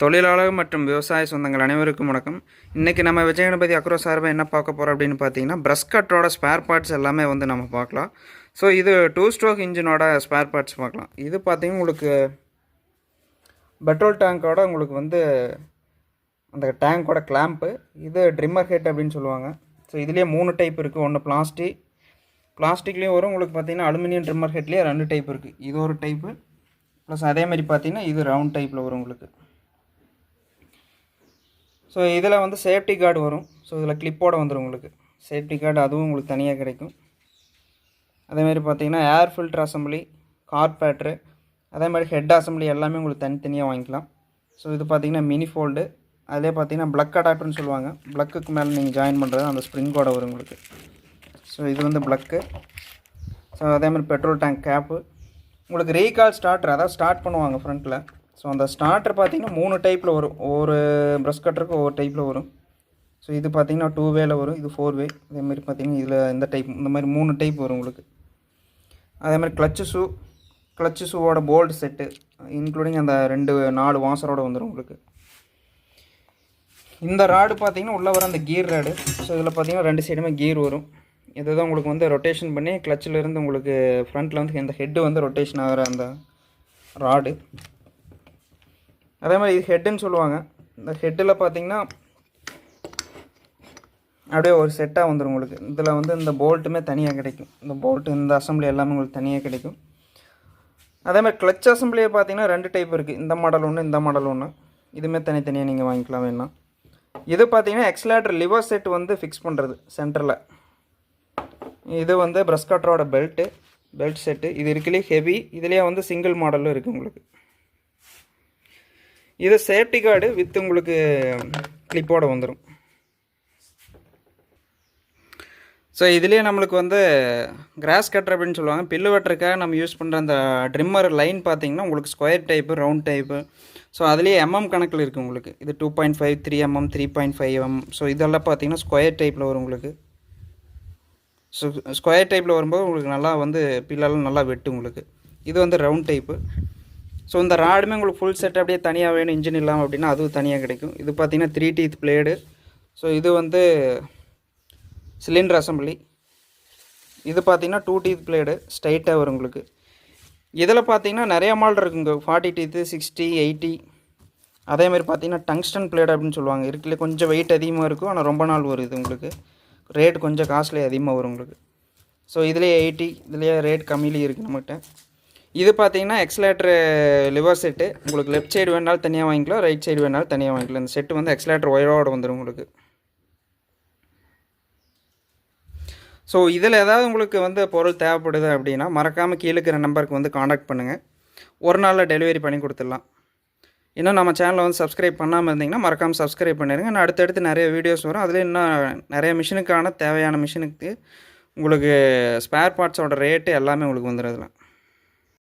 தொழிலாளர் மற்றும் விவசாய சொந்தங்கள் அனைவருக்கும் வணக்கம். இன்றைக்கி நம்ம விஜயகணபதி அக்ரோ சார்பாக என்ன பார்க்க போகிறோம் அப்படின்னு பார்த்தீங்கன்னா ப்ரஷ் கட்டரோட ஸ்பேர் பார்ட்ஸ் எல்லாமே வந்து நம்ம பார்க்கலாம். ஸோ இது டூ ஸ்ட்ரோக் இன்ஜினோட ஸ்பேர் பார்ட்ஸ் பார்க்கலாம். இது பார்த்தீங்கன்னா உங்களுக்கு பெட்ரோல் டேங்கோட உங்களுக்கு வந்து அந்த டேங்கோட கிளாம்ப்பு இது ட்ரிம்மர் ஹெட் அப்படின்னு சொல்லுவாங்க. ஸோ இதுலேயே மூணு டைப் இருக்குது ஒன்று பிளாஸ்டிக் பிளாஸ்டிக்லேயும் வரும். உங்களுக்கு பார்த்தீங்கன்னா அலுமினியம் ட்ரிம்மர் ஹெட்லேயே ரெண்டு டைப் இருக்குது இது ஒரு டைப்பு ப்ளஸ் அதே மாதிரி பார்த்தீங்கன்னா இது ரவுண்ட் டைப்பில் வரும் உங்களுக்கு. ஸோ இதில் வந்து சேஃப்டி கார்டு வரும். ஸோ இதில் கிளிப்போடு வந்துடும் உங்களுக்கு. சேஃப்டி கார்டு அதுவும் உங்களுக்கு தனியாக கிடைக்கும். அதேமாதிரி பார்த்தீங்கன்னா ஏர் ஃபில்டர் அசம்பிளி கார்பேட்ரு அதே மாதிரி ஹெட் அசம்பிளி எல்லாமே உங்களுக்கு தனித்தனியாக வாங்கிக்கலாம். ஸோ இது பார்த்தீங்கன்னா மினி ஃபோல்டு அதிலே பார்த்தீங்கன்னா ப்ளக் அடாப்டர்னு சொல்லுவாங்க. ப்ளக்குக்கு மேலே நீங்கள் ஜாயின் பண்ணுறது அந்த ஸ்ப்ரிங்கோட வரும் உங்களுக்கு. ஸோ இது வந்து ப்ளக்கு ஸோ அதே மாதிரி பெட்ரோல் டேங்க் கேப்பு உங்களுக்கு ரீகால் ஸ்டார்டர் அதாவது ஸ்டார்ட் பண்ணுவாங்க ஃப்ரண்ட்டில் ஸோ அந்த ஸ்டார்டர் பார்த்தீங்கன்னா மூணு டைப்பில் வரும். ஒவ்வொரு ப்ரஷ் கட்டருக்கு ஒவ்வொரு டைப்பில் வரும். ஸோ இது பார்த்தீங்கன்னா டூ வேல வரும். இது ஃபோர் வே அதேமாதிரி பார்த்திங்கன்னா இதில் இந்த டைப் இந்த மாதிரி மூணு டைப் வரும் உங்களுக்கு. அதே மாதிரி கிளச்சு ஷூ கிளச்சு ஷூவோட போல்டு செட்டு இன்க்ளூடிங் அந்த ரெண்டு நாலு வாசரோட வந்துடும் உங்களுக்கு. இந்த ராடு பார்த்தீங்கன்னா உள்ளே வர அந்த கீர் ராடு ஸோ இதில் பார்த்தீங்கன்னா ரெண்டு சைடுமே கீர் வரும். இதுதான் உங்களுக்கு வந்து ரொட்டேஷன் பண்ணி கிளச்சிலேருந்து உங்களுக்கு ஃப்ரண்ட்டில் வந்து இந்த ஹெட்டு வந்து ரொட்டேஷன் ஆகிற அந்த ராடு அதே மாதிரி இது ஹெட்டுன்னு சொல்லுவாங்க. இந்த ஹெட்டில் பார்த்தீங்கன்னா அப்படியே ஒரு செட்டாக வந்துடும் உங்களுக்கு. இதில் வந்து இந்த போல்ட்டுமே தனியாக கிடைக்கும். இந்த போல்ட்டு இந்த அசம்பிளி எல்லாமே உங்களுக்கு தனியாக கிடைக்கும். அதே மாதிரி கிளச் அசம்பிளியை பார்த்தீங்கன்னா ரெண்டு டைப் இருக்குது இந்த மாடல் ஒன்று இந்த மாடல் ஒன்று இதுவுமே தனித்தனியாக நீங்கள் வாங்கிக்கலாம் வேணாம். இது பார்த்தீங்கன்னா எக்ஸ்லேட்டர் லிவர் செட் வந்து ஃபிக்ஸ் பண்ணுறது சென்டரில் இது வந்து ப்ரஸ்கட்டரோட பெல்ட்டு பெல்ட் செட்டு இது இருக்குலேயே ஹெவி இதுலேயே வந்து சிங்கிள் மாடலும் இருக்குது உங்களுக்கு. இது சேஃப்டி கார்டு வித் உங்களுக்கு கிளிப்போடு வந்துடும் ஸோ இதுலேயே நம்மளுக்கு வந்து கிராஸ் கட்டர் அப்படின்னு சொல்லுவாங்க. பில்லு வெட்டுறதுக்காக நம்ம யூஸ் பண்ணுற அந்த ட்ரிம்மர் லைன் பார்த்தீங்கன்னா உங்களுக்கு square type round type so அதுலேயே எம்எம் கணக்கில் இருக்குது உங்களுக்கு. இது two point five three MM three point five M so இதெல்லாம் பார்த்தீங்கன்னா ஸ்கொயர் டைப்பில் வரும் உங்களுக்கு. ஸோ ஸ்கொயர் டைப்பில் வரும்போது உங்களுக்கு நல்லா வந்து பில்லெல்லாம் நல்லா வெட்டு உங்களுக்கு. இது வந்து ரவுண்ட் டைப்பு ஸோ இந்த ராடுமே உங்களுக்கு ஃபுல் செட் அப்படியே தனியாக வேணும் இன்ஜின் இல்லாமல் அப்படின்னா அதுவும் தனியாக கிடைக்கும். இது பார்த்தீங்கன்னா த்ரீ டீத் பிளேடு ஸோ இது வந்து சிலிண்டர் அசம்பிளி இது பார்த்தீங்கன்னா டூ டீத் பிளேடு ஸ்ட்ரைட்டாக வரும் உங்களுக்கு. இதில் பார்த்தீங்கன்னா நிறைய மாடல் இருக்குங்க. ஃபார்ட்டி டீத்து சிக்ஸ்டி எயிட்டி அதேமாதிரி பார்த்தீங்கன்னா டங்ஸ்டன் பிளேட் அப்படின்னு சொல்லுவாங்க. இருக்குல்ல கொஞ்சம் வெயிட் அதிகமாக இருக்கும். ஆனால் ரொம்ப நாள் வரும் இது உங்களுக்கு. ரேட் கொஞ்சம் காஸ்ட்லி அதிகமாக வரும் உங்களுக்கு. ஸோ இதுலேயே எயிட்டி இதுலேயே ரேட் கம்மியிலேயே இருக்குது நம்மகிட்ட. இது பார்த்தீங்கன்னா எக்ஸ்லேட்ரு லிவர் செட்டு உங்களுக்கு லெஃப்ட் சைடு வேணாலும் தனியாக வாங்கிக்கலாம் ரைட் சைடு வேணாலும் தனியாக வாங்கிக்கலாம். இந்த செட்டு வந்து எக்ஸ்லேட்ரு ஒயரோடு வந்துடும் உங்களுக்கு. ஸோ இதில் ஏதாவது உங்களுக்கு வந்து பொருள் தேவைப்படுது அப்படின்னா மறக்காமல் கீழே இருக்கிற நம்பருக்கு வந்து காண்டாக்ட் பண்ணுங்கள் ஒரு நாளில் டெலிவரி பண்ணி கொடுத்துடலாம். இன்னும் நம்ம சேனலை வந்து சப்ஸ்கிரைப் பண்ணாமல் இருந்தீங்கன்னா மறக்காமல் சப்ஸ்கிரைப் பண்ணிடுங்க நான் அடுத்தடுத்து நிறைய வீடியோஸ் வரும். அதில் இன்னும் நிறைய மிஷினுக்கான தேவையான மிஷினுக்கு உங்களுக்கு ஸ்பேர் பார்ட்ஸோட ரேட்டு எல்லாமே உங்களுக்கு வந்துடுதுலாம்